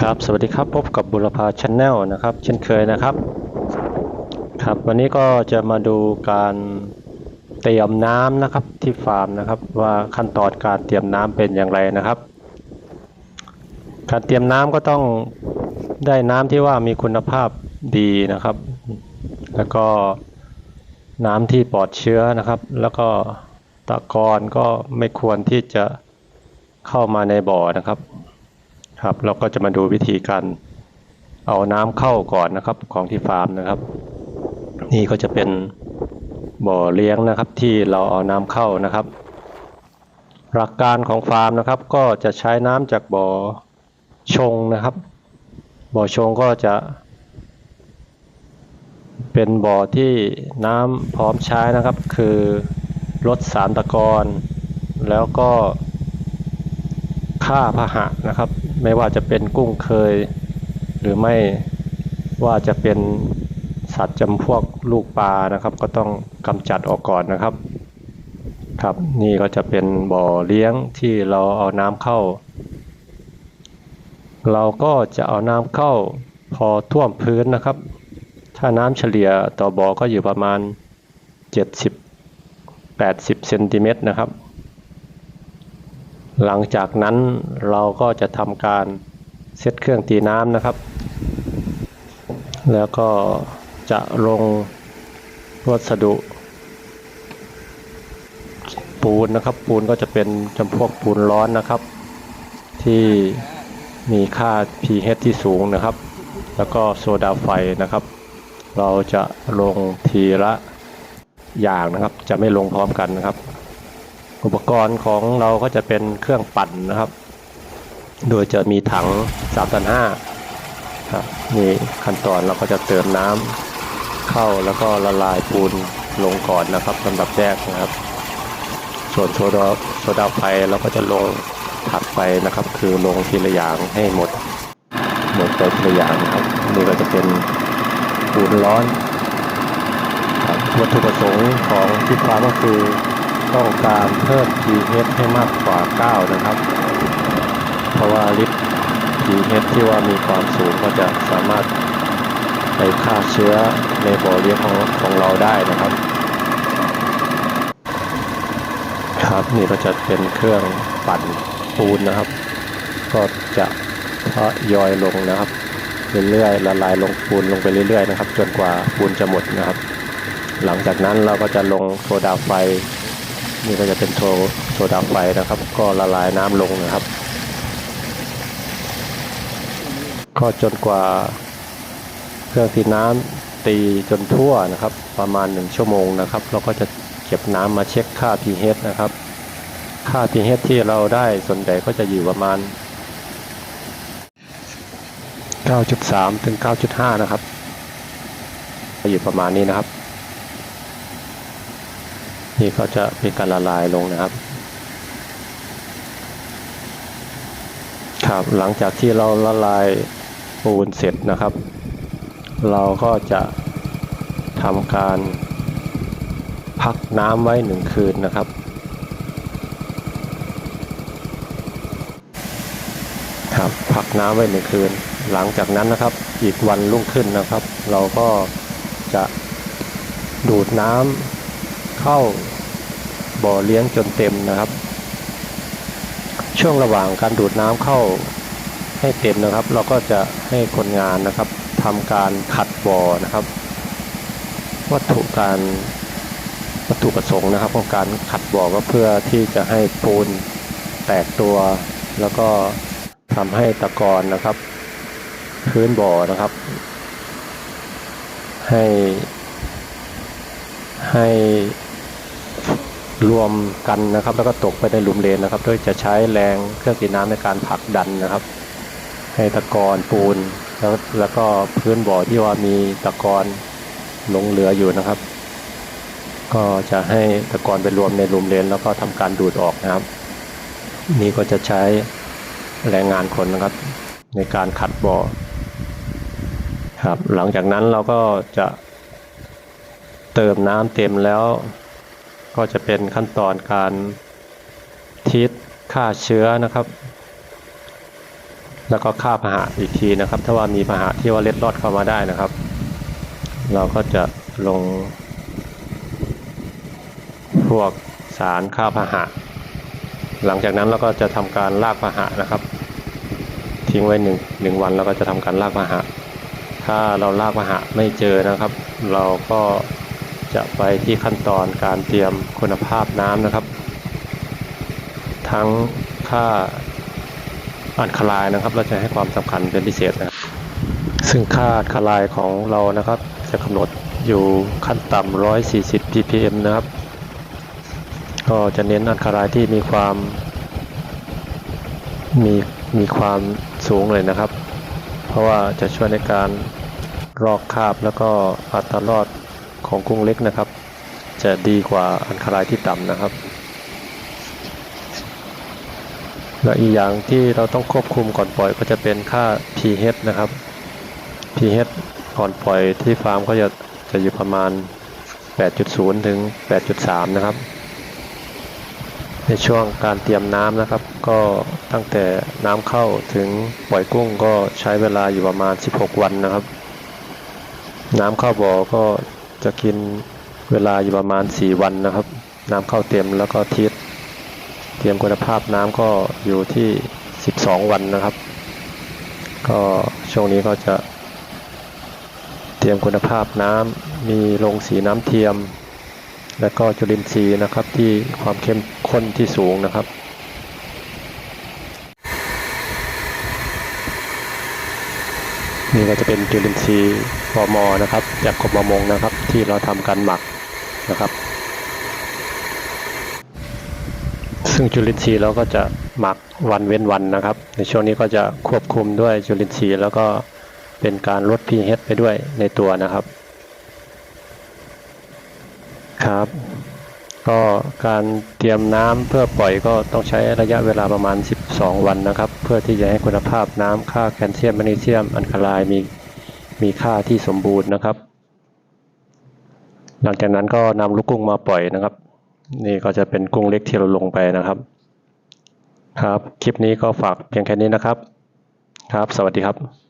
ครับสวัสดีครับพบกับบุรพาชแนลนะครับ เช่นเคยนะครับครับวันนี้ก็จะมาดูการเตรียมน้ำนะครับที่ฟาร์มนะครับ ว่าขั้นตอนการเตรียมน้ำเป็นอย่างไรนะครับ การเตรียมน้ำก็ต้องได้น้ำที่ว่ามีคุณภาพดีนะครับ แล้วก็น้ำที่ปลอดเชื้อนะครับ แล้วก็ตะกอนก็ไม่ควรที่จะเข้ามาในบ่อนะครับ ครับเราก็จะมาดูวิธีการเอาน้ำเข้าก่อนนะครับของที่ฟาร์มนะครับ นี่ก็จะเป็นบ่อเลี้ยงนะครับที่เราเอาน้ำเข้านะครับ หลักการของฟาร์มนะครับ ก็จะใช้น้ำจากบ่อชงนะครับ บ่อชงก็จะ เป็นบ่อที่น้ำพร้อมใช้นะครับ คือลดสารตะกอนแล้วก็ค่าพหะนะครับ ไม่ว่าจะเป็นกุ้งเคย หรือไม่ว่าจะเป็นสัตว์จำพวกลูกปลานะครับ ก็ต้องกำจัดออกก่อนนะครับครับนี่ก็จะเป็นบ่อเลี้ยงที่เราเอาน้ำเข้า เราก็จะเอาน้ำเข้าพอท่วมพื้นนะครับ ถ้าน้ำเฉลี่ยต่อบ่อก็อยู่ประมาณ 70-80เซนติเมตรนะครับ หลังจากนั้นเราก็จะทำการเซตเครื่องตีน้ำนะครับ แล้วก็จะลงวัสดุ ปูนนะครับ ปูนก็จะเป็นจำพวกปูนร้อนนะครับ ที่มีค่า pH ที่สูงนะครับ แล้วก็โซดาไฟนะครับ เราจะลงทีละอย่างนะครับ จะไม่ลงพร้อมกันนะครับ อุปกรณ์ของเราก็จะเป็นเครื่องปั่นนะครับ โดยจะมีถัง3ตัน5ครับนี่ขั้นตอนเราก็จะเติมน้ำเข้าแล้วก็ละลายปูนลงก่อนนะครับลำดับแรกนะครับ ส่วนโซดาโซดาไฟเราก็จะลงถัดไปนะครับ คือลงทีละอย่างให้หมด หมดไปทีละอย่างนะครับนี่ก็จะเป็นปูนร้อนครับวัตถุประสงค์ของที่ฟาก็คือ ต้องการเพิ่ม pH ให้มากกว่า 9 นะครับ เพราะว่าลิฟตร pH ที่ว่ามีความสูงก็จะสามารถไปฆ่าเชื้อในบ่อเลี้ยงของของเราได้นะครับ ครับนี่ก็จะเป็นเครื่องปั่นปูนนะครับ ก็จะทยอยลงนะครับเรื่อยๆละลายลงปูนลงไปเรื่อยๆนะครับ จนกว่าปูนจะหมดนะครับ หลังจากนั้นเราก็จะลงโซดาไฟ นี่ก็จะเป็นโซโซดาไฟนะครับ ก็ละลายน้ำลงนะครับ ก็จนกว่าเครื่องตีน้ำตีจนทั่วนะครับ ประมาณ 1 ชั่วโมงนะครับ เราก็จะเก็บน้ำมาเช็คค่า pH นะครับ ค่า pH ที่เราได้ส่วนใหญ่ก็จะอยู่ประมาณ 9.3 ถึง 9.5 นะครับอยู่ประมาณนี้นะครับ นี่ก็จะมีการละลายลงนะครับ ครับ หลังจากที่เราละลายปูนเสร็จนะครับ เราก็จะทำการพักน้ำไว้หนึ่งคืนนะครับ ครับ พักน้ำไว้หนึ่งคืน หลังจากนั้นนะครับ อีกวันรุ่งขึ้นนะครับ เราก็จะดูดน้ำเข้า บ่อเลี้ยงจนเต็มนะครับ ช่วงระหว่างการดูดน้ำเข้าให้เต็มนะครับ เราก็จะให้คนงานนะครับทำการขัดบ่อนะครับ วัตถุการวัตถุประสงค์นะครับของการขัดบ่อก็เพื่อที่จะให้ปูนแตกตัวแล้วก็ทำให้ตะกอนนะครับ พื้นบ่อนะครับ ให้ให้ รวมกันนะครับ แล้วก็ตกไปในหลุมเลนนะครับ โดยจะใช้แรงเครื่องตีน้ำในการผลักดันนะครับ ให้ตะกอนปูนแล้วแล้วก็พื้นบ่อที่ว่ามีตะกอนหลงเหลืออยู่นะครับ ก็จะให้ตะกอนไปรวมในหลุมเลนแล้วก็ทำการดูดออกนะครับ นี่ก็จะใช้แรงงานคนนะครับ ในการขัดบ่อครับ หลังจากนั้นเราก็จะเติมน้ำเต็มแล้ว ก็จะเป็นขั้นตอนการทิศฆ่าเชื้อนะครับ แล้วก็ฆ่าพหะอีกทีนะครับ ถ้าว่ามีพหะที่ว่าเล็ดลอดเข้ามาได้นะครับ เราก็จะลง พวกสารฆ่าพหะ หลังจากนั้นเราก็จะทำการลากพหะนะครับ ทิ้งไว้หนึ่งหนึ่งวันเราก็จะทำการลากพหะ ถ้าเราลากพหะไม่เจอนะครับ เราก็ จะไปที่ขั้นตอนการเตรียมคุณภาพน้ำนะครับ ทั้งค่าอันคลายนะครับ เราจะให้ความสำคัญเป็นพิเศษนะซึ่งค่าอันคลายของเรานะครับ จะกำหนดอยู่ขั้นต่ำ140 ppm นะครับ ก็จะเน้นอันคลายที่มีความมีมีความสูงเลยนะครับ เพราะว่าจะช่วยในการรอกคาบแล้วก็อัตรารอด ของกุ้งเล็กนะครับ จะดีกว่าอันคลายที่ต่ำนะครับ และอีกอย่างที่เราต้องควบคุมก่อนปล่อยก็จะเป็นค่า pH นะครับ pH ก่อนปล่อยที่ฟาร์มก็จะจะอยู่ประมาณ 8.0 ถึง 8.3 นะครับ ในช่วงการเตรียมน้ำนะครับ ก็ตั้งแต่น้ำเข้าถึงปล่อยกุ้งก็ใช้เวลาอยู่ประมาณ 16 วันนะครับ น้ำเข้าบ่อก็ จะกินเวลาอยู่ประมาณ 4 วันนะครับ น้ำเข้าเต็มแล้วก็ทิศเตรียมคุณภาพน้ำก็อยู่ที่ 12 วันนะครับ ก็ช่วงนี้ก็จะ เตรียมคุณภาพน้ำมีลงสีน้ำเทียม และก็จุลินทรีย์นะครับที่ความเข้มข้นที่สูงนะครับ นี่ก็จะเป็นจุลินทรีย์พมอนะครับ จากกรมะมงนะครับ ที่เราทำการหมักนะครับ ซึ่งจุลินทรีย์เราก็จะหมักวันเว้นวันนะครับ ในช่วงนี้ก็จะควบคุมด้วยจุลินทรีย์แล้วก็เป็นการลด pH ไปด้วยในตัวนะครับครับก็การเตรียมน้ำเพื่อปล่อยก็ต้องใช้ระยะเวลาประมาณ 2 วันนะครับ เพื่อที่จะให้คุณภาพน้ำค่าแคลเซียมแมกนีเซียมอันคลายมีมีค่าที่สมบูรณ์นะครับ หลังจากนั้นก็นำลูกกุ้งมาปล่อยนะครับ นี่ก็จะเป็นกุ้งเล็กที่เราลงไปนะครับ ครับ คลิปนี้ก็ฝากเพียงแค่นี้นะครับ ครับ สวัสดีครับ